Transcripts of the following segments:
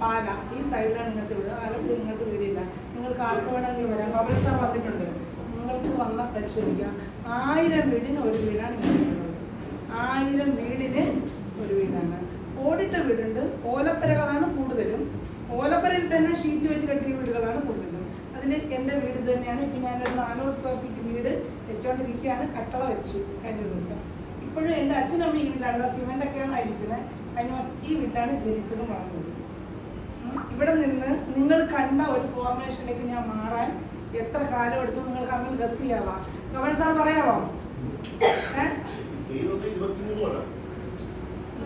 പാല ഈ സൈഡിലാണ് ഇങ്ങനത്തെ വീട്. ആലപ്പുഴ ഇങ്ങനത്തെ വീടില്ല. നിങ്ങൾക്ക് ആർക്ക് വേണമെങ്കിലും വരാം. കപിൽ സാർ വന്നിട്ടുണ്ട്. നിങ്ങൾക്ക് വന്ന പരിശോധിക്കാം. ആയിരം വീടിന് ഒരു വീടാണ് ഇങ്ങനത്തെ ഉള്ളത്. ആയിരം വീടിന് ഒരു വീടാണ്. ഓടിട്ട വീടുണ്ട്. ഓലപ്പരകളാണ് കൂടുതലും. ഓലപ്പരയിൽ തന്നെ ഷീറ്റ് വെച്ച് കെട്ടിയ വീടുകളാണ് കൂടുതലും. അതിൽ എന്റെ വീട് തന്നെയാണ്. ഇപ്പം ഞാനൊരു നാനൂറ് സ്ക്വയർ ഫീറ്റ് വീട് വെച്ചുകൊണ്ടിരിക്കുകയാണ് കട്ടള വെച്ചു കഴിഞ്ഞ ദിവസം. ഇപ്പോഴും എന്റെ അച്ഛനും അമ്മയും ഈ വീട്ടിലാണ്. സിമെന്റ് ഒക്കെയാണ് ആയിരിക്കുന്നത്. കഴിഞ്ഞ മാസം ഈ വീട്ടിലാണ് ജനിച്ചതും വളർന്നത്. ഇവിടെ നിന്ന് നിങ്ങൾ കണ്ട ഒരു ഫോർമേഷനിലേക്ക് ഞാൻ മാറാൻ എത്ര കാലം എടുത്തു നിങ്ങൾ തമ്മിൽ ഗസ് ചെയ്യാവാ? കമൽ സാർ പറയാവോ? ഏഹ്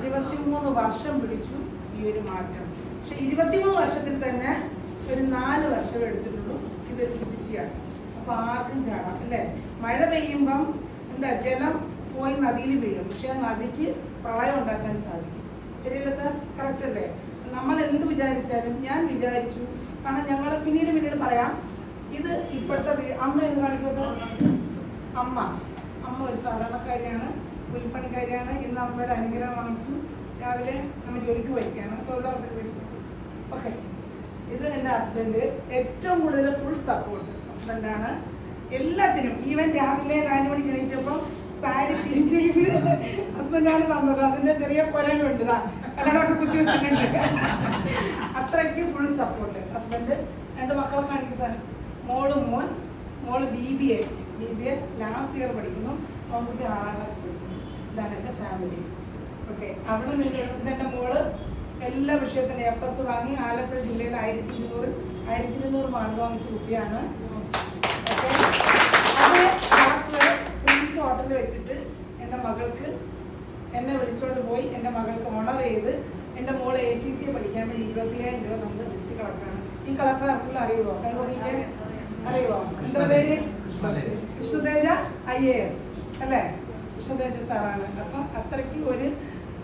ഇരുപത്തിമൂന്ന് വർഷം പിടിച്ചു ഈ ഒരു മാറ്റം. പക്ഷെ ഇരുപത്തിമൂന്ന് വർഷത്തിൽ തന്നെ ഒരു നാല് വർഷം എടുത്തിട്ടുള്ളൂ ഇതൊരു കുതിശിയാണ് അപ്പൊ ആർക്കും ചാടാം അല്ലേ? മഴ പെയ്യുമ്പം എന്താ ജലം പോയി നദിയിൽ വീഴും. പക്ഷെ നദിക്ക് പ്രളയം ഉണ്ടാക്കാൻ സാധിക്കും. ശരിയല്ലേ സാർ കറക്റ്റ് അല്ലേ? നമ്മൾ എന്ത് വിചാരിച്ചാലും ഞാൻ വിചാരിച്ചു. കാരണം ഞങ്ങൾ പിന്നീട് പിന്നീട് പറയാം ഇത് ഇപ്പോഴത്തെ അമ്മ എന്ന് കാണിക്കുന്നത് അമ്മ. അമ്മ ഒരു സാധാരണക്കാരിയാണ് കൂലിപ്പണിക്കാരിയാണ് ഇന്ന് അമ്മയുടെ അനുഗ്രഹം വാങ്ങിച്ചു. രാവിലെ അമ്മ ജോലിക്ക് പോയിക്കാണ് തൊഴിലുറപ്പിൽ വേണ്ടി ഓക്കെ. ഇത് എന്റെ ഹസ്ബൻഡ് ഏറ്റവും കൂടുതൽ ഫുൾ സപ്പോർട്ട് ഹസ്ബൻഡാണ് എല്ലാത്തിനും ഈവൻ രാവിലെ നാല് മണിക്ക് എണീറ്റപ്പം സാരി പിൻ ഹസ്ബൻഡാണ് തന്നത്. അതിന്റെ ചെറിയ പൊരലുണ്ട് കല്ലടൊക്കെ കുത്തി വെച്ചിട്ടുണ്ട്. അത്രയ്ക്ക് ഫുൾ സപ്പോർട്ട് ഹസ്ബൻഡ് രണ്ട് മക്കളെ കാണിക്കും സാർ. മോൾ മോൻ മോൾ B B A B B A last year പഠിക്കുന്നു. മോൻകുട്ടി ആറാം ക്ലാസ് പഠിക്കുന്നു. ഇതാണ് എന്റെ ഫാമിലി ഓക്കെ അവിടെ നിന്ന് എന്റെ മോൾ എല്ലാ വിഷയത്തിന്റെ എഫ് എസ് വാങ്ങി ആലപ്പുഴ ജില്ലയിൽ ആയിരത്തി ഇരുന്നൂറ് ആയിരത്തി ഇരുന്നൂറ് മാർക്ക് വാങ്ങിച്ച കുട്ടിയാണ്. ഓക്കെ ഹോട്ടലിൽ വെച്ചിട്ട് എന്റെ മകൾക്ക് എന്നെ വിളിച്ചുകൊണ്ട് പോയി. എന്റെ മകൾക്ക് ഓണർ ചെയ്ത് എന്റെ മോൾ എ സി സി പഠിക്കാൻ വേണ്ടി ഇരുപത്തിയായിരം രൂപ നമ്മൾ ഡിസ്ട്രിക്ട് കളക്ടറാണ് ഈ കളക്ടർ ആർക്കെങ്കിലും അറിയുമോ കൈകൊടിക്കാൻ അറിയുമോ എന്താ പേര്? വിഷ്ണുതേജ ഐ എ എസ് അല്ലേ? വിഷ്ണുതേജ സാറാണ്. അപ്പം അത്രയ്ക്ക് ഒരു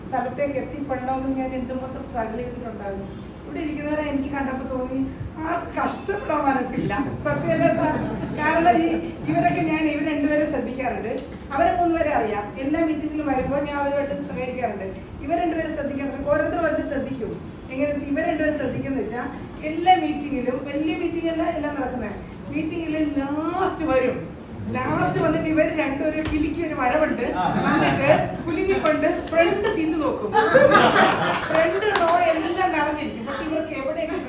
സ്ഥലത്തേക്ക് എത്തിപ്പെടണമെന്ന് ഞാൻ എന്തുമാത്രം സ്ട്രഗിൾ ചെയ്തിട്ടുണ്ടായിരുന്നു ഇവിടെ ഇരിക്കുന്നവരെ എനിക്ക് കണ്ടപ്പോൾ തോന്നി ആ കഷ്ടപ്പെടാൻ മനസ്സില്ല. സാർ? കാരണം ഈ ഇവരൊക്കെ ഞാൻ രണ്ടുപേരെ ശ്രദ്ധിക്കാറുണ്ട്. അവരെ മൂന്നുപേരെ അറിയാം. എല്ലാ മീറ്റിങ്ങിലും വരുമ്പോൾ ഞാൻ അവരുമായിട്ട് സഹകരിക്കാറുണ്ട്. ഇവർ രണ്ടുപേരെ ശ്രദ്ധിക്കാറുണ്ട്. ഓരോരുത്തരും ഓരോരുത്തർ ശ്രദ്ധിക്കും. എങ്ങനെ ഇവർ രണ്ടുപേരും ശ്രദ്ധിക്കുന്ന വെച്ചാൽ എല്ലാ മീറ്റിങ്ങിലും വലിയ മീറ്റിംഗ് അല്ല എല്ലാം നടക്കുന്നത് മീറ്റിങ്ങിൽ ലാസ്റ്റ് വരും. ലാസ്റ്റ് വന്നിട്ട് ഇവർ രണ്ടുപേരും കിലിക്ക് ഒരു വരവുണ്ട്. വന്നിട്ട് കുലുങ്ങിക്കൊണ്ട് ഫ്രണ്ട് സീറ്റ് നോക്കും. ഫ്രണ്ട് റോ എല്ലാം നിറഞ്ഞിരിക്കും. പക്ഷെ ഇവർക്ക് എവിടെയെങ്കിലും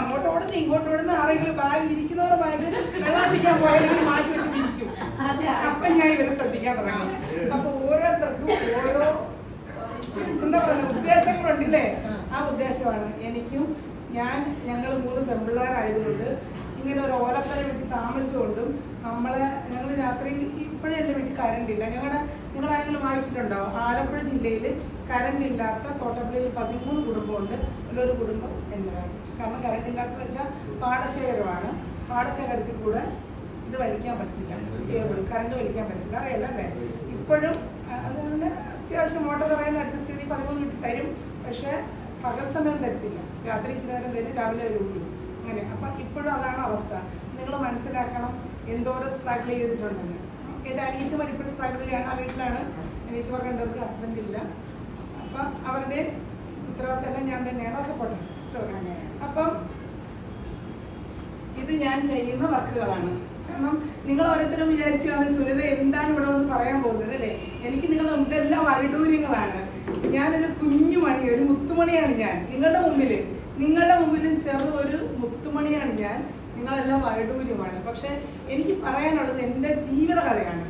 അങ്ങോട്ടോടുന്ന് ഇങ്ങോട്ടോടുന്ന് ആരെങ്കിലും ബാഗിൽ ഇരിക്കുന്നവരുടെ ബാഗ് വെള്ളം അടിക്കാൻ പോയാലും മാറ്റി ഇരിക്കും അപ്പൊ ഞാൻ ഇവരെ ശ്രദ്ധിക്കാൻ തുടങ്ങി അപ്പൊ ഓരോരുത്തർക്കും ഓരോ എന്താ പറയുക ഉദ്ദേശങ്ങളുണ്ടല്ലേ? ആ ഉദ്ദേശമാണ്. എനിക്കും ഞാൻ ഞങ്ങൾ മൂന്ന് പെമ്പിള്ളേരായതുകൊണ്ട് ഇങ്ങനെ ഒരു ഓലപ്പര വീട്ടിൽ താമസിച്ചുകൊണ്ടും നമ്മളെ ഞങ്ങൾ രാത്രി ഇപ്പോഴും എന്റെ വീട്ടിൽ കറണ്ട് ഇല്ല ഞങ്ങളുടെ നിങ്ങൾ ആരെങ്കിലും വായിച്ചിട്ടുണ്ടോ? ആലപ്പുഴ ജില്ലയിൽ കറണ്ട് ഇല്ലാത്ത തോട്ടപ്പള്ളിയിൽ പതിമൂന്ന് കുടുംബമുണ്ട്. അതിലൊരു കുടുംബം എന്നതാണ്. കാരണം കറണ്ട് ഇല്ലാത്തത് വെച്ചാൽ പാടശേഖരമാണ്. പാടശേഖരത്തിൽ കൂടെ ഇത് വലിക്കാൻ പറ്റില്ല. കേബിൾ കറണ്ട് വലിക്കാൻ പറ്റില്ല. അറിയാലോ അല്ലേ ഇപ്പോഴും അതുകൊണ്ട് അത്യാവശ്യം മോട്ടർ പറയുന്ന അഡ്ജസ്റ്റ് ചെയ്ത് പതിമൂന്ന് വീട്ടിൽ തരും. പക്ഷേ പകൽ സമയം തരത്തില്ല. രാത്രി ഇത്ര നേരം തരും രാവിലെ വരുള്ളൂ അങ്ങനെ. അപ്പം ഇപ്പോഴും അതാണ് അവസ്ഥ. നിങ്ങൾ മനസ്സിലാക്കണം എന്തോരം സ്ട്രഗിൾ ചെയ്തിട്ടുണ്ടെന്ന്. എന്റെ അനിയത്ത് ഇപ്പോഴും സ്ട്രഗിൾ ചെയ്യാണ്. ആ വീട്ടിലാണ് അനിയത്ത് കണ്ടവർക്ക് ഹസ്ബൻഡ് ഇല്ല. അപ്പം അവരുടെ ഉത്തരവാദിത്തമെല്ലാം ഞാൻ തന്നെയാണ്. അതൊക്കെ പോട്ടെ. അപ്പം ഇത് ഞാൻ ചെയ്യുന്ന വർക്കുകളാണ് കാരണം നിങ്ങൾ ഓരോരുത്തരും വിചാരിച്ചാണ് സുനിത എന്താണ് ഇവിടെ വന്ന് പറയാൻ പോകുന്നത് അല്ലേ? എനിക്ക് നിങ്ങളുടെ മുമ്പിൽ എല്ലാം വൈഡൂര്യങ്ങളാണ് ഞാനൊരു കുഞ്ഞു മണി ഒരു മുത്തുമണിയാണ് ഞാൻ. നിങ്ങളുടെ മുമ്പിൽ നിങ്ങളുടെ മുമ്പിലും ചെറു ഒരു മുത്തുമണിയാണ് ഞാൻ. നിങ്ങളെല്ലാം വൈഡൂര്യമാണ് പക്ഷെ എനിക്ക് പറയാനുള്ളത് എന്റെ ജീവിത കഥയാണ്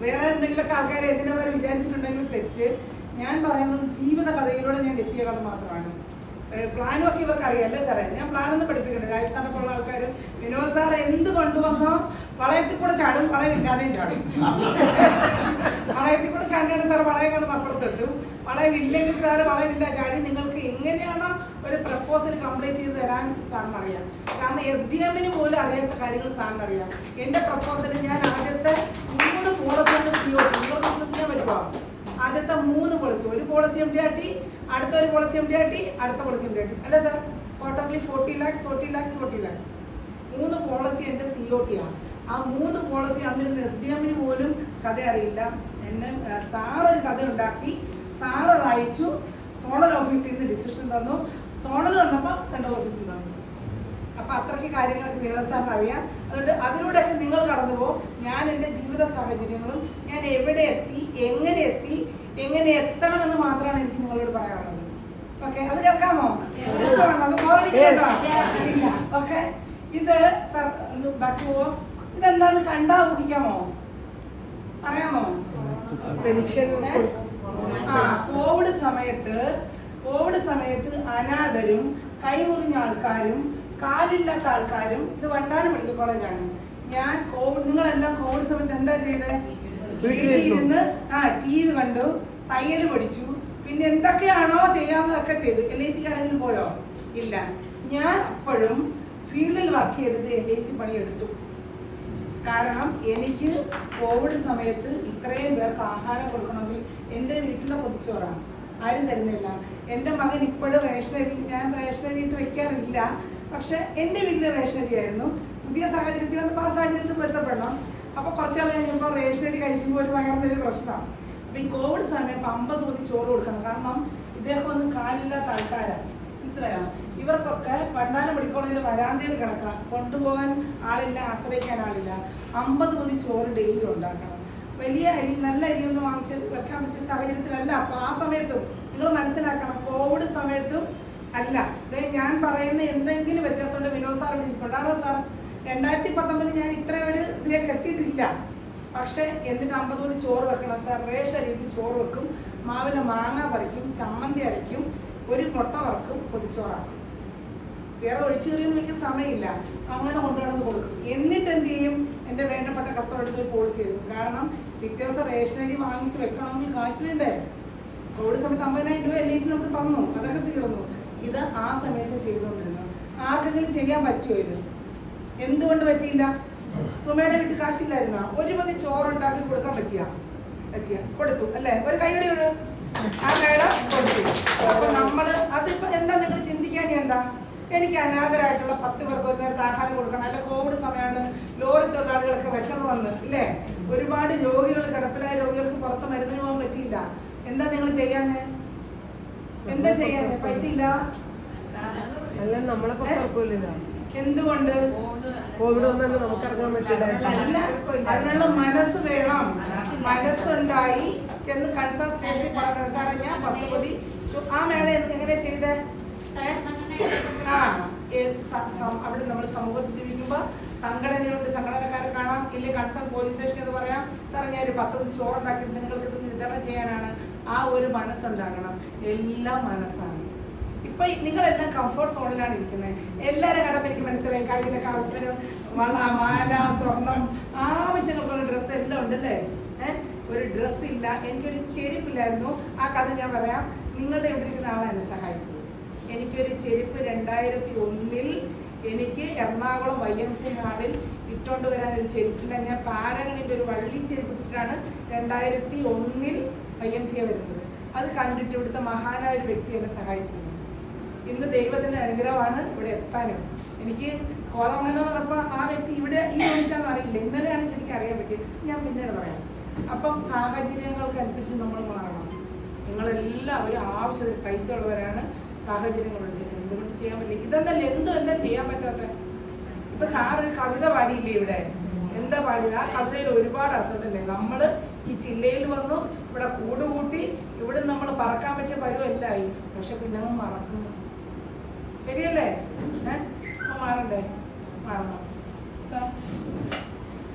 വേറെ എന്തെങ്കിലുമൊക്കെ ആൾക്കാർ വരെ വിചാരിച്ചിട്ടുണ്ടെങ്കിൽ തെറ്റ്. ഞാൻ പറയുന്നത് ജീവിത കഥയിലൂടെ ഞാൻ എത്തിയ കഥ മാത്രമാണ്. പ്ലാനും ഒക്കെ ഇവർക്ക് അറിയാം സാറേ? ഞാൻ പ്ലാനൊന്നും പഠിപ്പിക്കണ്ട രാജസ്ഥാനെ പോലുള്ള ആൾക്കാർ വിനോദ് സാർ എന്ത് കൊണ്ടുവന്നോ വളയത്തിൽ കൂടെ ചാടും വളയമില്ലാതെയും ചാടും. വളയത്തിൽ കൂടെ ചാടിയാണ് സാർ വളയം കൊണ്ട് അപ്പുറത്തെത്തും. വളയം ഇല്ലെങ്കിൽ സാർ വളയമില്ല ചാടി നിങ്ങൾക്ക് എങ്ങനെയാണോ ഒരു പ്രപ്പോസൽ കംപ്ലീറ്റ് ചെയ്ത് തരാൻ സാറിന് അറിയാം കാരണം എസ് ഡി എമ്മിന് പോലും അറിയാത്ത കാര്യങ്ങൾ സാറിന് അറിയാം എന്റെ പ്രപ്പോസൽ ഞാൻ ആദ്യത്തെ മൂന്ന് പോളിസിയുടെ വിശ്വസിക്കാൻ പറ്റുമോ? ആദ്യത്തെ മൂന്ന് പോളിസി ഒരു policy M D R T അടുത്ത ഒരു policy M D R T അടുത്ത policy M D R T sir totally forty lakhs forty lakhs forty lakhs മൂന്ന് പോളിസി എന്റെ സി ഒ ടി ആണ് ആ മൂന്ന് പോളിസി അന്നിരുന്ന എസ് ഡി എമ്മിന് പോലും കഥ അറിയില്ല. എന്നെ സാറൊരു കഥ ഉണ്ടാക്കി. സാറ് അത് അയച്ചു. സോണൽ ഓഫീസിൽ നിന്ന് ഡിസിഷൻ തന്നു. സോണൽ തന്നപ്പോൾ സെൻട്രൽ ഓഫീസിൽ നിന്ന് തന്നു. അപ്പം അത്രയ്ക്ക് കാര്യങ്ങളൊക്കെ വിനോദ സാറിന് അറിയാം. അതുകൊണ്ട് അതിലൂടെയൊക്കെ നിങ്ങൾ കടന്നു പോകും ഞാൻ എന്റെ ജീവിത സാഹചര്യങ്ങളും ഞാൻ എവിടെ എത്തി എങ്ങനെ എത്തി എങ്ങനെ എത്തണമെന്ന് മാത്രമാണ് എനിക്ക് നിങ്ങളോട് പറയാനുള്ളത്. ഓക്കെ അത് കേൾക്കാമോ? അത്? ഇല്ല. ഓക്കെ ഇത് സർ ഒന്ന് ബാക്ക് പോവോ ഇതെന്താന്ന് കണ്ടാ ഊഹിക്കാമോ? പറയാമോ പെൻഷൻ ആ കോവിഡ് സമയത്ത് കോവിഡ് സമയത്ത് അനാഥരും കൈമുറിഞ്ഞ ആൾക്കാരും കാലില്ലാത്ത ആൾക്കാരും ഇത് വണ്ടാനം മെഡിക്കൽ കോളേജാണ് ഞാൻ കോവിഡ് നിങ്ങളെല്ലാം കോവിഡ് സമയത്ത് എന്താ ചെയ്തത് വീട്ടിൽ ഇരുന്ന് ആ ടി കണ്ടു തയ്യൽ പഠിച്ചു. പിന്നെ എന്തൊക്കെയാണോ ചെയ്യാവുന്നതൊക്കെ ചെയ്തു. എൽ ഐ സിക്കാരെങ്കിലും പോയോ? ഇല്ല. ഞാൻ അപ്പോഴും ഫീൽഡിൽ വർക്ക് ചെയ്തിട്ട് എൽ ഐ സി പണിയെടുത്തു. കാരണം എനിക്ക് കോവിഡ് സമയത്ത് ഇത്രയും പേർക്ക് ആഹാരം കൊടുക്കണമെങ്കിൽ എന്റെ വീട്ടിലെ പൊതിച്ചോറാണ്. ആരും തരുന്നില്ല. എന്റെ മകൻ ഇപ്പോഴും റേഷനരി ഞാൻ റേഷനരിയിട്ട് വയ്ക്കാറില്ല പക്ഷെ എന്റെ വീട്ടിലെ റേഷനരി ആയിരുന്നു പുതിയ സാഹചര്യത്തിൽ വന്നപ്പോൾ ആ സാഹചര്യത്തിൽ പൊരുത്തപ്പെടണം. അപ്പോൾ കുറച്ച് നാൾ കഴിയുമ്പോൾ റേഷനറി കഴിക്കുമ്പോൾ ഒരു ഭയങ്കര ഒരു പ്രശ്നമാണ് അപ്പോൾ ഈ കോവിഡ് സമയം ഇപ്പം അമ്പത് പൊതി ചോറ് കൊടുക്കണം. കാരണം ഇദ്ദേഹം ഒന്നും കാലില്ലാത്ത ആൾക്കാരാണ് മനസ്സിലായോ? ഇവർക്കൊക്കെ പണ്ടാരം മെഡിക്കോളേജിൽ വരാന്തയിൽ കിടക്കാം. കൊണ്ടുപോകാൻ ആളില്ല ആശ്രയിക്കാൻ ആളില്ല. അമ്പത് മതി ചോറ് ഡെയിലി ഉണ്ടാക്കണം. വലിയ അരി നല്ല അരിയൊന്നും വാങ്ങിച്ച് വെക്കാൻ പറ്റിയ സാഹചര്യത്തിലല്ല. അപ്പോൾ ആ സമയത്തും നിങ്ങൾ മനസ്സിലാക്കണം കോവിഡ് സമയത്തും അല്ല. ഞാൻ പറയുന്ന എന്തെങ്കിലും വ്യത്യാസമുണ്ട്. വിനോദ് ഇവിടെ ഇരിപ്പുണ്ടാണോ സാർ രണ്ടായിരത്തി പത്തൊമ്പതിൽ ഞാൻ ഇത്ര ഒരു ഇതിലേക്ക് എത്തിയിട്ടില്ല. പക്ഷെ എന്നിട്ട് അമ്പത് മണി ചോറ് വെക്കണം. സാർ റേഷൻ അരിയിട്ട് ചോറ് വെക്കും. മാവിന് മാങ്ങ പറിക്കും ചമ്മന്തി അരയ്ക്കും ഒരു മുട്ട വറക്കും പൊതിച്ചോറാക്കും. വേറെ ഒഴിച്ചു കയറിയൊന്നും എനിക്ക് സമയമില്ല. അങ്ങനെ കൊണ്ടുവന്നത് കൊടുക്കും. എന്നിട്ട് എന്ത് ചെയ്യും? എന്റെ വേണ്ടപ്പെട്ട കസ്റ്റമർ പോയി പോളിസി ചെയ്തു കാരണം പിറ്റേ ദിവസം റേഷനറി വാങ്ങിച്ച് വെക്കണമെങ്കിൽ കാശ് വേണ്ടേ? കോവിഡ് സമയത്ത് അമ്പതിനായിരം രൂപ എൽ ഐ സി നമുക്ക് തന്നു. അതൊക്കെ തീർന്നു. ഇത് ആ സമയത്ത് ചെയ്തുകൊണ്ടിരുന്നു. ആർക്കെങ്കിലും ചെയ്യാൻ പറ്റുമോ ഇത്? എന്തുകൊണ്ട് പറ്റിയില്ല? സുമയുടെ വീട്ടിൽ കാശില്ലായിരുന്ന? ഒരു മതി ചോറുണ്ടാക്കി കൊടുക്കാൻ പറ്റിയ? പറ്റിയ. കൊടുത്തു അല്ലേ? ഒരു കൈയുടെ ആ മേടം കൊടുത്തു. അപ്പൊ നമ്മൾ അതിപ്പോ എന്താ നിങ്ങൾ ചിന്തിക്കാൻ എന്താ എനിക്ക് അനാഥരായിട്ടുള്ള പത്ത് പേർക്ക് ഒരു നേരത്തെ ആഹാരം കൊടുക്കണം. അല്ല കോവിഡ് സമയമാണ്. ലോറി തൊഴിലാളികളൊക്കെ വിശന്ന് വന്ന് ഇല്ലേ? ഒരുപാട് രോഗികൾ കിടപ്പിലായ രോഗികൾക്ക് പുറത്ത് മരുന്നിന് പോകാൻ പറ്റിയില്ല. എന്താ നിങ്ങൾ ചെയ്യാന് എന്താ ചെയ്യാന് പൈസ ഇല്ല അല്ല എന്തുകൊണ്ട്? കോവിഡ് വന്നാൽ നമുക്ക് ഇറങ്ങാൻ പറ്റില്ല. അല്ല അതിനുള്ള മനസ്സ് വേണം. മനസ്സുണ്ടായി ചെന്ന് കൺസൾട്ട് സ്റ്റേഷനിൽ പറഞ്ഞു സാറേ ഞാൻ പത്ത് മതി ആ മേഡം എങ്ങനെ ചെയ്തേ? ആ അവിടെ നമ്മൾ സമൂഹത്തിൽ ജീവിക്കുമ്പോൾ സംഘടനയുണ്ട് സംഘടനക്കാരെ കാണാം. ഇല്ലേ കൺസേൺ പോലീസ് സ്റ്റേഷൻ എന്ന് പറയാം. സാറേ ഞാൻ ഒരു പത്ത് മതി ചോറുണ്ടാക്കിയിട്ട് നിങ്ങൾക്ക് ഇത് വിതരണം ചെയ്യാനാണ് ആ ഒരു മനസ്സുണ്ടാകണം. എല്ലാം മനസ്സാണ്. ഇപ്പൊ നിങ്ങളെല്ലാം കംഫർട്ട് സോണിലാണ് ഇരിക്കുന്നത് എല്ലാവരും കണ്ടപ്പോൾ എനിക്ക് മനസ്സിലായി. കയ്യിലൊക്കെ ആവശ്യത്തിന് വള മാല സ്വർണം ആവശ്യങ്ങൾക്കുള്ള ഡ്രസ്സ് എല്ലാം ഉണ്ടല്ലേ? ഒരു ഡ്രസ്സ് ഇല്ല. എനിക്കൊരു ചെരുപ്പില്ലായിരുന്നു. ആ കഥ ഞാൻ പറയാം. നിങ്ങളുടെ ഇവിടെ ഇരിക്കുന്ന എന്നെ സഹായിച്ചത്. എനിക്കൊരു ചെരുപ്പ് രണ്ടായിരത്തി ഒന്നിൽ എനിക്ക് എറണാകുളം വൈ എം സി ഹാളിൽ ഇട്ടുകൊണ്ട് വരാൻ ഒരു ചെരുപ്പില്ല. ഞാൻ പാരഗണിന്റെ ഒരു വള്ളി ചെരുപ്പ് ഇട്ടിട്ടാണ് രണ്ടായിരത്തി ഒന്നിൽ വൈ എം സിയെ വരുന്നത്. അത് കണ്ടിട്ട് ഇവിടുത്തെ മഹാനായ ഒരു വ്യക്തി എന്നെ സഹായിച്ചിരുന്നു ഇന്ന് ദൈവത്തിന്റെ അനുഗ്രഹമാണ് ഇവിടെ എത്താനും. എനിക്ക് കോതമംഗലം എന്ന് പറഞ്ഞപ്പോൾ ആ വ്യക്തി ഇവിടെ ഈ യൂണിറ്റാന്ന് അറിയില്ല. ഇന്നലെയാണ് ശരിക്കും അറിയാൻ പറ്റിയത്. ഞാൻ പിന്നീട് പറയാം. അപ്പം സാഹചര്യങ്ങൾക്ക് അനുസരിച്ച് നമ്മൾ മാറണം. നിങ്ങളെല്ലാവരും ആവശ്യത്തിന് പൈസ ഉള്ളവരാണ്. സാഹചര്യങ്ങളുണ്ട്. എന്തുകൊണ്ട് ചെയ്യാൻ പറ്റില്ല? ഇതെന്തല്ല? എന്തോ എന്താ ചെയ്യാൻ പറ്റാത്ത? ഇപ്പൊ സാർ ഒരു കവിത പാടിയില്ലേ ഇവിടെ? എന്താ പാടിയത്? ആ കവിതയിൽ ഒരുപാട് അർത്ഥമുണ്ടല്ലേ? നമ്മൾ ഈ ജില്ലയിൽ വന്നു ഇവിടെ കൂടുകൂട്ടി ഇവിടെ നമ്മൾ പറക്കാൻ പറ്റിയ പരുവല്ലായി പക്ഷെ പിന്നെ മറക്കുന്നു. ശരിയല്ലേ? ഏഹ് മാറണ്ടേ? മാറണം.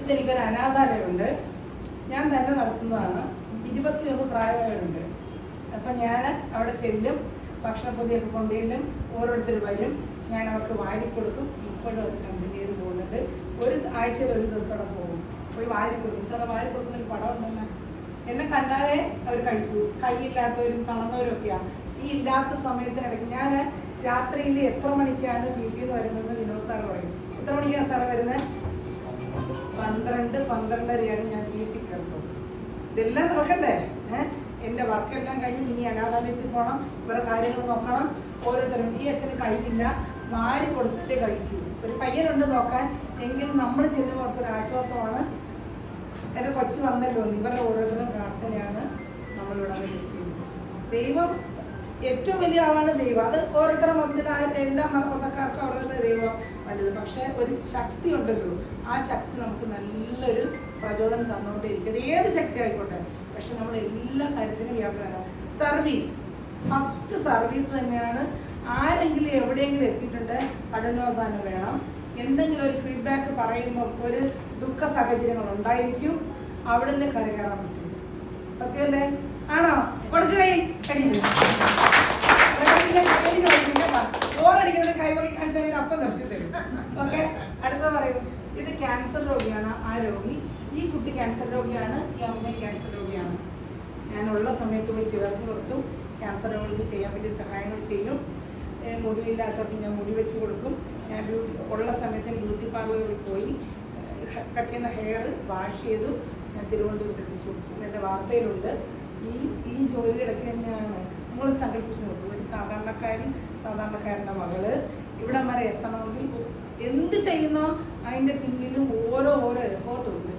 ഇതെനിക്കൊരു അനാഥാലയമുണ്ട്. ഞാൻ തന്നെ നടത്തുന്നതാണ്. ഇരുപത്തിയൊന്ന് പ്രായമായവരുണ്ട്. അപ്പം ഞാൻ അവിടെ ചെല്ലും ഭക്ഷണപ്പൊതിയൊക്കെ കൊണ്ടുചെല്ലും ഓരോരുത്തർ വരും. ഞാൻ അവർക്ക് വാരി കൊടുക്കും ഇപ്പോഴും അത് കണ്ടിന്യൂ ചെയ്ത് പോകുന്നുണ്ട്. ഒരു ആഴ്ചയിൽ ഒരു ദിവസം അവിടെ പോകും. പോയി വാരി കൊടുക്കും സാറേ വാരി കൊടുക്കുന്ന ഒരു പടം ഉണ്ടല്ലോ എന്നെ കണ്ടാലേ അവർ കഴിക്കൂ. കൈയില്ലാത്തവരും കളന്നവരും ഒക്കെയാണ് ഈ ഇല്ലാത്ത സമയത്തിനിടയ്ക്ക് ഞാൻ രാത്രിയിൽ എത്ര മണിക്കാണ് വീട്ടിൽ നിന്ന് വരുന്നത് വിനോദ് സാർ പറയും. എത്ര മണിക്കാണ് സാറ് വരുന്നത്? പന്ത്രണ്ട് പന്ത്രണ്ടരയാണ് ഞാൻ വീട്ടിൽ കയറുന്നത്. ഇതെല്ലാം നടക്കണ്ടേ? ഏഹ് എന്റെ വർക്കെല്ലാം കഴിഞ്ഞ് ഇനി അനാഥാലയത്തിൽ പോകണം ഇവരുടെ കാര്യങ്ങൾ നോക്കണം. ഓരോരുത്തരും ഈ അച്ഛന് കഴിയില്ല വാരി കൊടുത്തിട്ടേ കഴിക്കൂ. ഒരു പയ്യനുണ്ട് നോക്കാൻ. എങ്കിലും നമ്മൾ ചെല്ലുമ്പോൾ ഒരു ആശ്വാസമാണ്. എന്റെ കൊച്ചു വന്നല്ലോ ഇവരുടെ ഓരോരുത്തരും പ്രാർത്ഥനയാണ് നിൽക്കുന്നത് ദൈവം ഏറ്റവും വലിയ ആളാണ് ദൈവം. അത് ഓരോരുത്തരും മതത്തിൽ എല്ലാ മത- മതക്കാർക്കും അവരുടെ ദൈവം വലുത് പക്ഷെ ഒരു ശക്തി ഉണ്ടല്ലോ. ആ ശക്തി നമുക്ക് നല്ലൊരു പ്രചോദനം തന്നുകൊണ്ടിരിക്കും ഏത് ശക്തി ആയിക്കോട്ടെ. പക്ഷെ നമ്മൾ എല്ലാ കാര്യത്തിനും വ്യാപകമാണ് സർവീസ്. ഫസ്റ്റ് സർവീസ് തന്നെയാണ്. ആരെങ്കിലും എവിടെയെങ്കിലും എത്തിയിട്ടുണ്ട് കഠിനോദ്ധാനം വേണം. എന്തെങ്കിലും ഒരു ഫീഡ്ബാക്ക് പറയുമ്പോൾ ഒരു ദുഃഖ സാഹചര്യങ്ങൾ ഉണ്ടായിരിക്കും. അവിടുന്ന് കരകയറാൻ കര കയറാൻ പറ്റും. സത്യമല്ലേ? ആണോ? കൊടുക്കണേ ഓറടിക്കുന്നതിന് കൈവകി കാണിച്ചാൽ അപ്പം നിർത്തി തരും. ഓക്കെ? അടുത്ത പറയൂ. ഇത് ക്യാൻസർ രോഗിയാണ് ആ രോഗി. ഈ കുട്ടി ക്യാൻസർ രോഗിയാണ് ഈ അമ്മ ക്യാൻസർ രോഗിയാണ്. ഞാനുള്ള സമയത്ത് പോയി ചേർത്ത് കൊടുത്തു. ക്യാൻസർ രോഗികൾക്ക് ചെയ്യാൻ പറ്റിയ സഹായങ്ങൾ ചെയ്യും. മുടിയില്ലാത്തവർക്ക് ഞാൻ മുടി വെച്ച് കൊടുക്കും. ഞാൻ ബ്യൂട്ടി ഉള്ള സമയത്ത് ബ്യൂട്ടി പാർലറിൽ പോയി. കട്ട് ചെയ്യുന്ന ഹെയർ വാഷ് ചെയ്തു ഞാൻ തിരുവനന്തപുരത്ത് എത്തിച്ചു. എന്റെ വാർത്തയിലുണ്ട് ഈ ഈ ജോലിയുടെ ഇടയ്ക്ക് തന്നെയാണ് നമ്മൾ സങ്കല്പിച്ചു നോക്കും. ഒരു സാധാരണക്കാരൻ സാധാരണക്കാരന്റെ മകൾ ഇവിടെ വരെ എത്തണമെങ്കിൽ എന്ത് ചെയ്യുന്നോ അതിന്റെ പിന്നിലും ഓരോ ഓരോ എഫോർട്ടും ഉണ്ട്.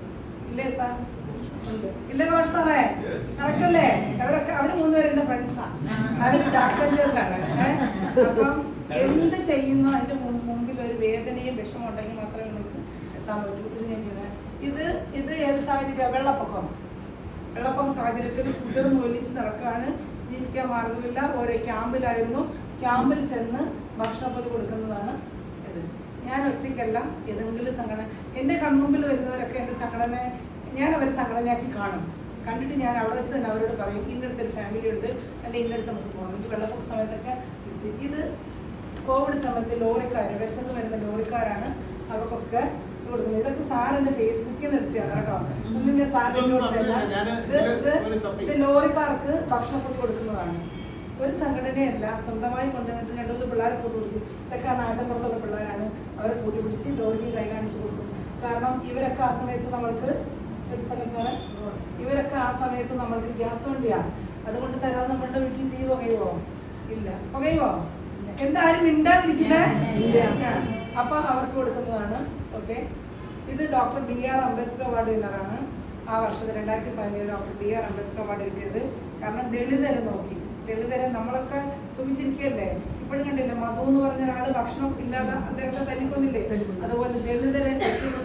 ഇല്ലേ സാർ ഉണ്ട്. ഇല്ലേ കോഷ് സാറേ. നടക്കല്ലേ? അവരൊക്കെ അവർ മൂന്നുപേരും എന്റെ ഫ്രണ്ട്സാണ് അവർ ഡാക്ടേഴ്സാണ് അപ്പം എന്ത് ചെയ്യുന്നു അതിന്റെ മുമ്പിൽ ഒരു വേദനയും വിഷമം ഉണ്ടെങ്കിൽ മാത്രമേ നമുക്ക് എത്താൻ പറ്റൂ. ഇത് ഞാൻ ചെയ്യുന്നത് ഇത് ഇത് ഏത് സാഹചര്യം വെള്ളപ്പൊക്കം. വെള്ളപ്പൊക്ക സാഹചര്യത്തിൽ കുതിർന്ന് ഒലിച്ച് നടക്കുകയാണ് ജീവിക്കാൻ മാർഗമില്ല ഓരോ ക്യാമ്പിലായിരുന്നു. ക്യാമ്പിൽ ചെന്ന് ഭക്ഷണപ്പൊതി കൊടുക്കുന്നതാണ് ഇത്. ഞാൻ ഒറ്റയ്ക്കല്ല ഏതെങ്കിലും സംഘടന. എന്റെ കൺമുമ്പിൽ വരുന്നവരൊക്കെ എന്റെ സംഘടന ഞാൻ അവരെ സംഘടനയാക്കി കാണും. കണ്ടിട്ട് ഞാൻ അവിടെ വെച്ച് തന്നെ അവരോട് പറയും ഇന്നടുത്ത് ഒരു ഫാമിലി ഉണ്ട്. അല്ലെ ഇന്നടുത്ത് നമുക്ക് പോകണം എനിക്ക് വെള്ളപ്പൊക്ക സമയത്തൊക്കെ ഇത് കോവിഡ് സമയത്ത് ലോറിക്കാർ വിശന്ന് വരുന്ന ലോറിക്കാരാണ് അവർക്കൊക്കെ കൊടുക്കുന്നത്. ഇതൊക്കെ സാർ എന്റെ ഫേസ്ബുക്കിൽ നിന്ന് എടുത്തതാണ് കേട്ടോ. ഒന്നും ഞാൻ സാറിന്റെ ഇത് ലോറിക്കാർക്ക് ഭക്ഷണപ്പൊതി കൊടുക്കുന്നതാണ്. ഒരു സംഘടനയല്ല. സ്വന്തമായി കൊണ്ടുവന്നിട്ട് രണ്ടു മൂന്ന് പിള്ളേരെ കൂട്ടി കൊടുക്കും. ഇതൊക്കെ ആ നാട്ടിൻപുറത്തുള്ള പിള്ളേരാണ്. അവരെ കൂട്ടി പിടിച്ച് ലോറിക്ക് കൈ കാണിച്ചു കൊടുക്കും. കാരണം ഇവരൊക്കെ ആ സമയത്ത് നമ്മൾക്ക് സാറേ. ഇവരൊക്കെ ആ സമയത്ത് നമ്മൾക്ക് ഗ്യാസ് വണ്ടിയാ. അതുകൊണ്ട് തരാതെ നമ്മളുടെ വീട്ടിൽ തീ പുകയുവോ? ഇല്ല. പുകയുവോ? എന്തായാലും മിണ്ടാതിരിക്കില്ല. അപ്പൊ അവർക്ക് കൊടുക്കുന്നതാണ്. ഓക്കെ. ഇത് doctor B R Ambedkar award വിന്നറാണ് ആ വർഷത്തിൽ രണ്ടായിരത്തി പതിനേഴ് doctor B R Ambedkar award കിട്ടിയത്. കാരണം ദളിതരെ നോക്കി. ദളിതരെ നമ്മളൊക്കെ സുഖിച്ചിരിക്കുകയല്ലേ ഇപ്പോഴും കണ്ടില്ല മധു എന്ന് പറഞ്ഞ ഒരാൾ ഭക്ഷണം ഇല്ലാതെ അദ്ദേഹത്തെ തല്ലിക്കൊന്നില്ലേ? അതുപോലെ ദളിതരെ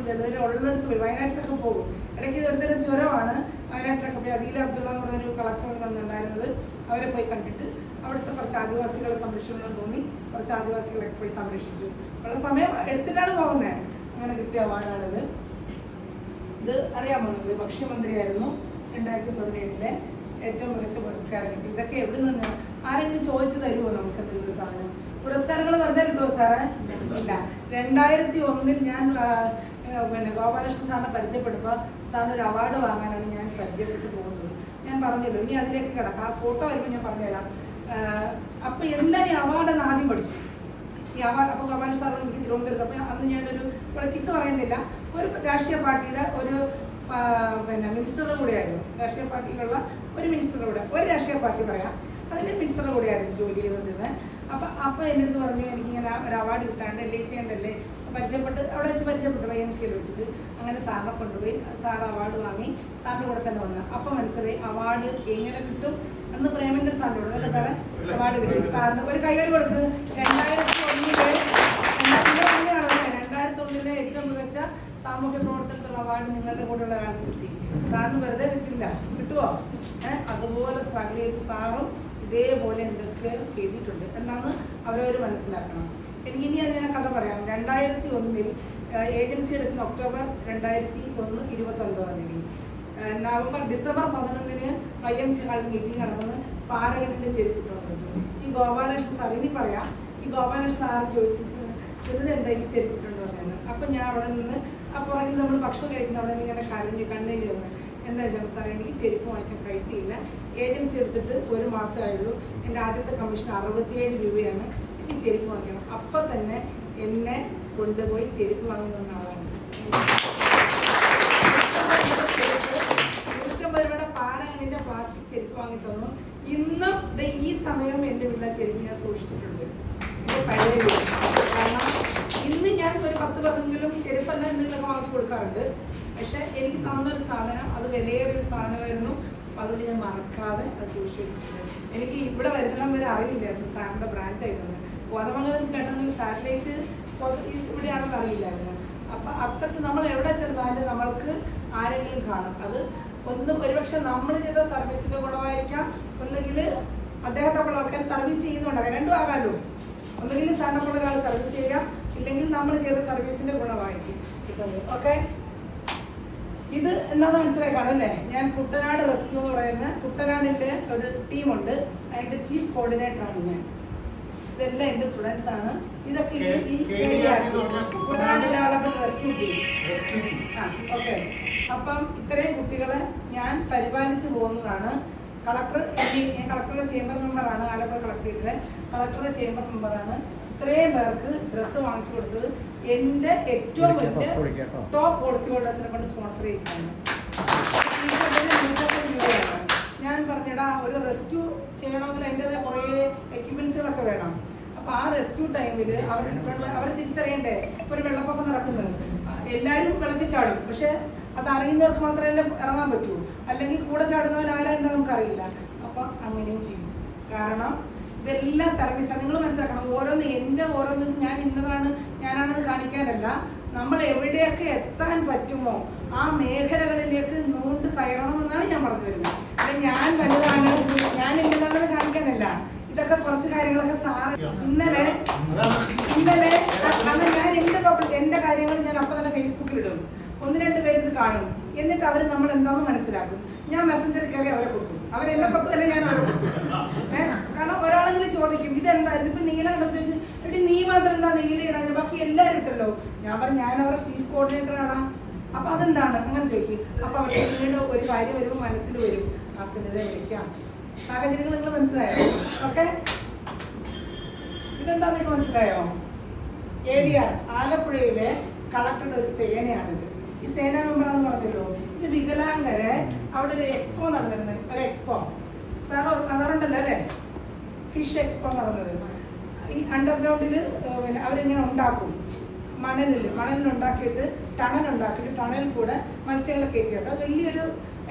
ദളിതരെ ഉള്ളിടത്ത് പോയി വയനാട്ടിലൊക്കെ പോകും. ഇടയ്ക്ക് ഒരുതരം ജ്വരമാണ്. വയനാട്ടിലൊക്കെ പോയി അദീല അബ്ദുള്ള എന്ന് പറഞ്ഞൊരു കളക്ടർ വന്നിട്ടുണ്ടായിരുന്നത് അവരെ പോയി കണ്ടിട്ട് അവിടുത്തെ കുറച്ച് ആദിവാസികളെ സംരക്ഷിക്കണമെന്ന് തോന്നി. കുറച്ച് ആദിവാസികളെ പോയി സംരക്ഷിച്ചു. ഉള്ള സമയം എടുത്തിട്ടാണ് പോകുന്നത്. അങ്ങനെ കിട്ടിയ അവാർഡാണിത്. ഇത് അറിയാമോ ഇത് ഭക്ഷ്യമന്ത്രിയായിരുന്നു രണ്ടായിരത്തി പതിനേഴിലെ ഏറ്റവും മികച്ച പുരസ്കാരം കിട്ടി. ഇതൊക്കെ എവിടെ നിന്ന് ആരെങ്കിലും ചോദിച്ചു തരുമോ നമുക്ക് എന്തെങ്കിലും സാധനം? പുരസ്കാരങ്ങൾ വെറുതെ കിട്ടുമോ സാറേ? ഇല്ല. രണ്ടായിരത്തി ഒന്നിൽ ഞാൻ പിന്നെ ഗോപാലകൃഷ്ണൻ സാറിനെ പരിചയപ്പെടുമ്പോൾ സാറിന് ഒരു അവാർഡ് വാങ്ങാനാണ് ഞാൻ പരിചയപ്പെട്ടു പോകുന്നത്. ഞാൻ പറഞ്ഞല്ലോ ഇനി അതിലേക്ക് കിടക്കാം. ആ ഫോട്ടോ വരുമ്പോൾ ഞാൻ പറഞ്ഞുതരാം. അപ്പൊ എന്താണ് ഈ അവാർഡ് എന്ന് ആദ്യം പഠിച്ചു? ഈ അവാർഡ് അപ്പോൾ ഗോപാലകൃഷ്ണ സാർ എനിക്ക് തിരുവനന്തപുരത്ത് അപ്പോൾ അന്ന് ഞാനൊരു പൊളിറ്റിക്സ് പറയുന്നില്ല. ഒരു രാഷ്ട്രീയ പാർട്ടിയുടെ ഒരു പിന്നെ മിനിസ്റ്ററുടെ കൂടെയായിരുന്നു. രാഷ്ട്രീയ പാർട്ടിയിലുള്ള ഒരു മിനിസ്റ്ററുടെ കൂടെ. ഒരു രാഷ്ട്രീയ പാർട്ടി പറയാം. അതിന്റെ മിനിസ്റ്ററുടെ കൂടെയായിരുന്നു ജോലി ചെയ്തുകൊണ്ടിരുന്നത്. അപ്പം അപ്പം എന്റെ അടുത്ത് പറഞ്ഞു എനിക്കിങ്ങനെ ഒരു അവാർഡ് കിട്ടാണ്ട് എൽ ഐ സി ഉണ്ടല്ലേ പരിചയപ്പെട്ട് അവിടെ വെച്ച് പരിചയപ്പെട്ടു വൈ എം സിയിൽ വെച്ചിട്ട്. അങ്ങനെ സാറിനെ കൊണ്ടുപോയി. സാർ അവാർഡ് വാങ്ങി. സാറിന്റെ കൂടെ തന്നെ വന്നു. അപ്പം മനസ്സിലായി അവാർഡ് എങ്ങനെ കിട്ടും എന്ന് പ്രേമേന്ദ്ര സാറിന്റെ കൂടെ അല്ലേ സാറേ? അവാർഡ് കിട്ടി. സാറിന് ഒരു കൈവഴി കൊടുക്ക്. രണ്ടായിരത്തി ഒന്നിൽ രണ്ടായിരത്തി ഒന്നിലെ ഏറ്റവും മികച്ച സാമൂഹ്യ പ്രവർത്തനത്തിലുള്ള അവാർഡ് നിങ്ങളുടെ കൂടെയുള്ള ഒരാൾക്ക് കിട്ടി. സാറിന് വെറുതെ കിട്ടില്ല. കിട്ടുമോ ഏഹ് അതുപോലെ സ്ട്രഗിൾ ചെയ്ത് സാറും ഇതേപോലെ എന്തൊക്കെ ചെയ്തിട്ടുണ്ട് എന്നാണ് അവരവർ മനസ്സിലാക്കണം. എനിക്ക് ഇനി അതിനെ കഥ പറയാം. രണ്ടായിരത്തി ഒന്നിൽ ഏജൻസി എടുക്കുന്ന ഒക്ടോബർ രണ്ടായിരത്തി ഒന്ന് ഇരുപത്തി ഒൻപതാം തീയതി നവംബർ ഡിസംബർ പതിനൊന്നിന് ഐ എം സി ഹാളിൽ മീറ്റിംഗ് നടന്നത് പാറകെട്ടിന്റെ ചെരുപ്പിട്ടുള്ളത് ഈ ഗോപാലകൃഷ്ണൻ സാർ ഇനി പറയാം. ഈ ഗോപാലകൃഷ്ണൻ സാർ ചോദിച്ചു ചെറുത് എന്താ ഈ ചെരുപ്പിട്ടുണ്ട് എന്ന് അപ്പൊ ഞാൻ അവിടെ നിന്ന് പുറകിൽ നമ്മൾ ഭക്ഷണം കഴിക്കുന്ന അവിടെ ഇങ്ങനെ കരഞ്ഞ് കണ്ണീര് വന്ന്. എന്താ വെച്ചാൽ സാറേ എനിക്ക് ചെരുപ്പ് വാങ്ങിക്കാൻ പൈസയില്ല ഏജൻസി എടുത്തിട്ട് ഒരു മാസമായുള്ളൂ എന്റെ ആദ്യത്തെ കമ്മീഷൻ അറുപത്തിയേഴ് രൂപയാണ്. എനിക്ക് ചെരുപ്പ് വാങ്ങിക്കണം. അപ്പം തന്നെ എന്നെ കൊണ്ടുപോയി ചെരുപ്പ് വാങ്ങി തന്ന ആളാണ്. നൂറ്റമ്പത് രൂപയുടെ പാരഗണിന്റെ പ്ലാസ്റ്റിക് ചെരുപ്പ് വാങ്ങി തന്നു. ഇന്നും ഈ സമയം എന്റെ വീട്ടിലെ ചെരുപ്പ് ഞാൻ സൂക്ഷിച്ചിട്ടുണ്ട്. പഴയ വീട്. കാരണം ഇന്ന് ഞാൻ ഒരു പത്ത് പതെങ്കിലും ചെരുപ്പെല്ലാം എന്തെങ്കിലുമൊക്കെ വാങ്ങിച്ചു കൊടുക്കാറുണ്ട്. പക്ഷെ എനിക്ക് തന്നൊരു സാധനം അത് വിലയേറിയൊരു സാധനമായിരുന്നു. അതുകൊണ്ട് ഞാൻ മറക്കാതെ അത് സൂക്ഷിച്ചിട്ടുണ്ട് എനിക്ക് ഇവിടെ വരുന്നിടം വരെ അറിയില്ലായിരുന്നു സാറിന്റെ ബ്രാഞ്ച് ആയിരുന്നു കോതമംഗലം കേട്ടെങ്കിൽ സാറ്റലൈറ്റ് ഇവിടെയാണെന്ന് അറിയില്ലായിരുന്നു. അപ്പം അത്രയ്ക്ക് നമ്മൾ എവിടെ ചെന്നാലും നമ്മൾക്ക് ആരെങ്കിലും കാണും. അത് ഒന്ന് ഒരുപക്ഷെ നമ്മൾ ചെയ്ത സർവീസിന്റെ ഗുണമായിരിക്കാം. ഒന്നെങ്കിൽ അദ്ദേഹത്തെ പോലെ ആൾക്കാർ സർവീസ് ചെയ്യുന്നുണ്ടാകാം രണ്ടും ആകാലോ ഒന്നെങ്കിൽ സാറിനെ പോലെ ഒരാൾ സർവീസ് ചെയ്യാം. ഇല്ലെങ്കിൽ നമ്മൾ ചെയ്ത സർവീസിന്റെ ഗുണമായിരിക്കും. ഓക്കെ ഇത് എന്താണെന്ന് മനസ്സിലാക്കാണ് കാണും അല്ലേ ഞാൻ കുട്ടനാട് റെസ്ക്യൂ എന്ന് പറയുന്ന കുട്ടനാടിന്റെ ഒരു ടീമുണ്ട് അതിന്റെ ചീഫ് കോർഡിനേറ്ററാണ് ഞാൻ. ഇതെല്ലാം എന്റെ സ്റ്റുഡൻസ് ആണ്. ഇതൊക്കെ ഈ- Kuttanad development rescue team. Okay അപ്പം ഇത്രയും കുട്ടികളെ ഞാൻ പരിപാലിച്ചു പോകുന്നതാണ്. കളക്ടർ ഞാൻ കളക്ടറുടെ ചേംബർ മെമ്പറാണ് ആലപ്പുഴ കളക്ടറേറ്റിലെ കളക്ടറുടെ ചേംബർ മെമ്പറാണ് ഇത്രയും പേർക്ക് ഡ്രസ്സ് വാങ്ങിച്ചു കൊടുത്തത്. എന്റെ ഏറ്റവും വലിയ ടോപ്പ് പോളിസി ഹോൾഡേഴ്സിനെ കൊണ്ട് സ്പോൺസർ രൂപയാണ്. ഞാൻ പറഞ്ഞടാ ഒരു റെസ്ക്യൂ ചെയ്യണമെങ്കിൽ അതിന്റെതായ കുറേ എക്യുപ്മെന്റ്സുകളൊക്കെ വേണം. അപ്പൊ ആ റെസ്ക്യൂ ടൈമിൽ അവർ അവർ തിരിച്ചറിയണ്ടേ? ഇപ്പൊ ഒരു വെള്ളപ്പൊക്കം നടക്കുന്നത്. എല്ലാവരും വെള്ളത്തിൽ ചാടും. പക്ഷെ അത് അറിയുന്നവർക്ക് മാത്രമേ ഇറങ്ങാൻ പറ്റൂ. അല്ലെങ്കിൽ കൂടെ ചാടുന്നവൻ ആരാ നമുക്ക് അറിയില്ല അപ്പൊ അങ്ങനെയും ചെയ്യും. കാരണം ഇതെല്ലാം സർവീസാണ് നിങ്ങൾ മനസ്സിലാക്കണം ഓരോന്ന് എന്റെ ഓരോന്നും ഞാൻ ഇന്നതാണ് ഞാനാണെന്ന് കാണിക്കാനല്ല. നമ്മൾ എവിടെയൊക്കെ എത്താൻ പറ്റുമോ ആ മേഖലകളിലേക്ക് നൂണ്ട് കയറണമെന്നാണ് ഞാൻ പറഞ്ഞു വരുന്നത് അല്ലെ ഞാൻ വലുതാണ്. ഞാൻ എന്താണെന്ന് കാണിക്കാനല്ല. ഇതൊക്കെ കുറച്ച് കാര്യങ്ങളൊക്കെ സാറ് ഇന്നലെ ഇന്നലെ അന്ന് ഞാൻ എന്റെ എന്റെ കാര്യങ്ങൾ ഞാൻ അപ്പൊ തന്നെ ഫേസ്ബുക്കിൽ ഇടും ഒന്ന് രണ്ട് പേര് ഇത് കാണും. എന്നിട്ട് അവർ നമ്മൾ എന്താന്ന് മനസ്സിലാക്കും. ഞാൻ മെസ്സഞ്ചറിൽ കയറി അവരെ കൊത്തും. അവരെന്നെ കൊത്തല്ല ഞാൻ അവരെ കൊത്തും. ഏഹ് കാരണം ഒരാളെങ്കിലും ചോദിക്കും ഇതെന്തായിരുന്നു ഇപ്പൊ നീല കണ്ടെത്തി എടി നീ മാത്രം എന്താ നീല ഇടാൻ ബാക്കി എല്ലാവരും ഇട്ടല്ലോ ഞാൻ പറഞ്ഞു ഞാൻ അവരുടെ ചീഫ് കോർഡിനേറ്റർ ആടാ അപ്പൊ അതെന്താണ്? അങ്ങനെ ചോദിക്കും. അപ്പൊ അവരുടെ പിന്നീട് ഒരു കാര്യം വരുമ്പോൾ മനസ്സിൽ വരും. ഹസ്ബൻഡിനെ വിളിക്കാം സാഹചര്യങ്ങൾ നിങ്ങൾ മനസ്സിലായോ? ഓക്കെ? ഇതെന്താ നിങ്ങൾക്ക് മനസ്സിലായോ? എ ഡി ആർ ആലപ്പുഴയിലെ കളക്ടറുടെ ഒരു സേനയാണിത്. ഈ സേന മെമ്പർ എന്ന് പറഞ്ഞല്ലോ. ഇത് വികലാംഗരെ അവിടെ ഒരു എക്സ്പോ നടന്നിരുന്നു ഒരു എക്സ്പോ സാർ സാറുണ്ടല്ലോ അല്ലേ? ഫിഷ് എക്സ്പോ നടന്നത്. ഈ അണ്ടർഗ്രൗണ്ടിൽ പിന്നെ അവരിങ്ങനെ ഉണ്ടാക്കും. മണലിൽ ഉണ്ടാക്കിയിട്ട് ടണൽ ഉണ്ടാക്കിയിട്ട് ടണലിൽ കൂടെ മത്സ്യങ്ങളെ കയറ്റിയിട്ട് അത് വലിയൊരു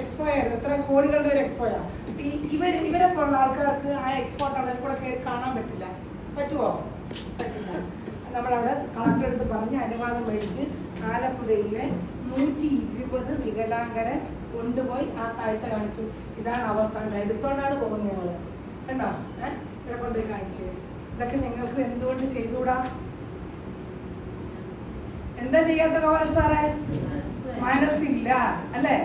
എക്സ്പോ ആയിരുന്നു. എത്ര കോടികളുടെ ഒരു എക്സ്പോ ആണ് ഈ ഇവർ ഇവരെ പോലുള്ള ആൾക്കാർക്ക് ആ എക്സ്പോ ടണലിൽ കൂടെ കയറി കാണാൻ പറ്റില്ല. പറ്റുമോ നമ്മളവിടെ കളക്ടർ എടുത്ത് പറഞ്ഞ് അനുവാദം മേടിച്ച് ആലപ്പുഴയിലെ നൂറ്റി ഇരുപത് വികലാംഗരെ കൊണ്ടുപോയി ആ കാഴ്ച കാണിച്ചു. ഇതാണ് അവസ്ഥ? എടുത്തോണ്ടാണ് പോകുന്നത് ഞങ്ങൾ കണ്ടോ? ഏഹ് ഇവരെ കൊണ്ടുപോയി കാണിച്ചു ഇതൊക്കെ നിങ്ങൾക്ക് എന്തുകൊണ്ട് ചെയ്തുകൂടാ? എന്താ ചെയ്യാത്ത ഗോപാൽ സാറേ? മനസ്സില്ല അല്ലെ?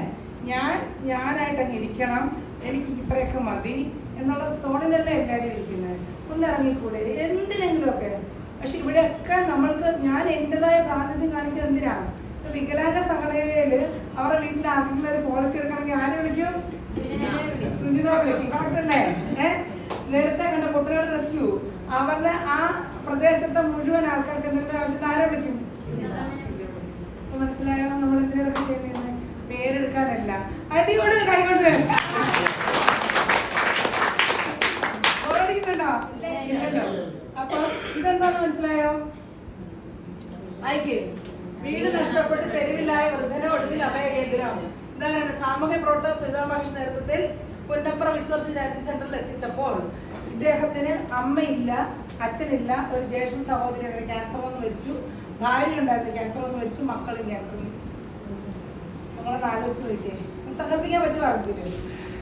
ഞാൻ ഞാനായിട്ട് അങ്ങ് ഇരിക്കണം. എനിക്ക് ഇത്രയൊക്കെ മതി എന്നുള്ള സോണിലല്ലേ എല്ലാവരും ഇരിക്കുന്നത്. ഒന്നിറങ്ങിക്കൂടെ? എന്തിനെങ്കിലുമൊക്കെ. പക്ഷെ ഇവിടെയൊക്കെ നമ്മൾക്ക് ഞാൻ എന്റെതായ പ്രാതിനിധ്യം കാണിക്കുന്നത് എന്തിനാണ് വികലാംഗ സംഘടനയിൽ അവരുടെ വീട്ടിൽ ആർക്കെങ്കിലും ഒരു പോളിസി എടുക്കണമെങ്കിൽ ആരെ വിളിക്കും? സുനിത വിളിക്കും. കറക്റ്റല്ലേ ഏഹ് നേരത്തെ കണ്ട കുട്ടികളുടെ റെസ്ക്യൂ അവരുടെ ആ പ്രദേശത്തെ മുഴുവൻ ആൾക്കാർക്ക് എന്തെങ്കിലും ആവശ്യത്തിന് ആരെ വിളിക്കും മനസ്സിലായോ നമ്മൾ എന്തിനൊക്കെ ചെയ്യുന്നത് പേരെടുക്കാനല്ല അടിയോട് കൈകൊണ്ട് ഇല്ലല്ലോ അപ്പൊ ഇതെന്താന്ന് മനസ്സിലായോ വീട് നഷ്ടപ്പെട്ട് തെരുവിലായ വൃദ്ധന ഒടുവിൽ അഭയ കേന്ദ്രം എന്താണ് സാമൂഹ്യ പ്രവർത്തക സുനിതാ മഹേഷ് നേതൃത്വത്തിൽ പുന്നപ്ര വിശ്വാസ ചാരിറ്റി സെന്ററിൽ എത്തിച്ചപ്പോൾ ഇദ്ദേഹത്തിന് അമ്മയില്ല അച്ഛനില്ല ഒരു ജ്യേഷ്ഠ സഹോദരിയുടെ ക്യാൻസർ വന്ന് മരിച്ചു. ഭാര്യ ഉണ്ടായിരുന്നു ക്യാൻസർ വന്ന് മരിച്ചു മക്കളും ക്യാൻസർ മരിച്ചു. നമ്മളത് ആലോചിച്ച് നോക്കിയേ. സങ്കല്പിക്കാൻ പറ്റുമോ